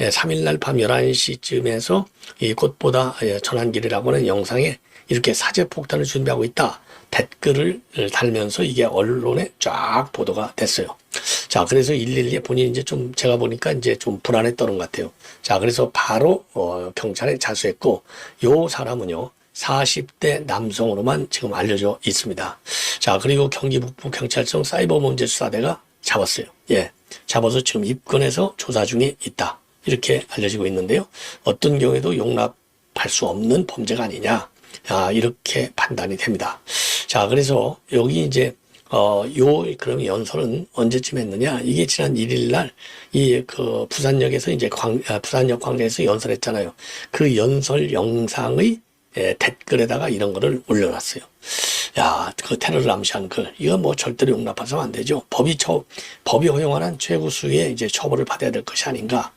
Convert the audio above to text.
예, 3일날 밤 11시쯤에서 이 꽃보다 예, 영상에 이렇게 사제 폭탄을 준비하고 있다. 댓글을 달면서 이게 언론에 쫙 보도가 됐어요. 자, 그래서 112에 본인이 이제 좀 제가 보니까 이제 좀 불안했던 것 같아요. 자, 그래서 바로 어, 경찰에 자수했고 요 사람은요. 40대 남성으로만 지금 알려져 있습니다. 자, 그리고 경기 북부 경찰청 사이버 범죄 수사대가 잡았어요. 예. 잡아서 지금 입건해서 조사 중에 있다. 이렇게 알려지고 있는데요. 어떤 경우에도 용납할 수 없는 범죄가 아니냐. 아, 이렇게 판단이 됩니다. 자, 그래서 여기 이제 어, 요, 그럼 연설은 언제쯤 했느냐? 이게 지난 1일 날, 이, 그, 부산역에서 이제 광, 아, 부산역 광장에서 연설했잖아요. 그 연설 영상의 예, 댓글에다가 이런 거를 올려놨어요. 야, 그 테러를 암시한 글. 이거 뭐 절대로 용납해서는 안 되죠. 법이 처, 법이 허용하는 최고수의 이제 처벌을 받아야 될 것이 아닌가.